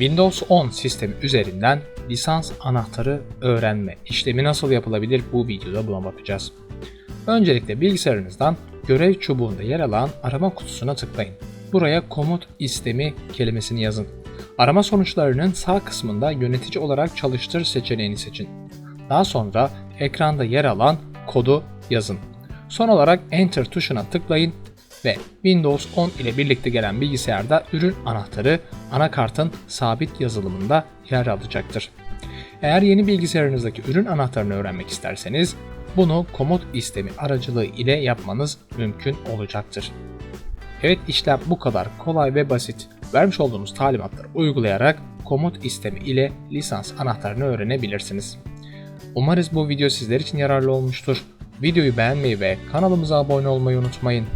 Windows 10 sistemi üzerinden lisans anahtarı öğrenme işlemi nasıl yapılabilir bu videoda buna bakacağız. Öncelikle bilgisayarınızdan görev çubuğunda yer alan arama kutusuna tıklayın. Buraya komut istemi kelimesini yazın. Arama sonuçlarının sağ kısmında yönetici olarak çalıştır seçeneğini seçin. Daha sonra ekranda yer alan kodu yazın. Son olarak Enter tuşuna tıklayın ve Windows 10 ile birlikte gelen bilgisayarda ürün anahtarı anakartın sabit yazılımında yer alacaktır. Eğer yeni bilgisayarınızdaki ürün anahtarını öğrenmek isterseniz bunu komut istemi aracılığı ile yapmanız mümkün olacaktır. Evet işlem bu kadar kolay ve basit. Vermiş olduğumuz talimatları uygulayarak komut istemi ile lisans anahtarını öğrenebilirsiniz. Umarız bu video sizler için yararlı olmuştur. Videoyu beğenmeyi ve kanalımıza abone olmayı unutmayın.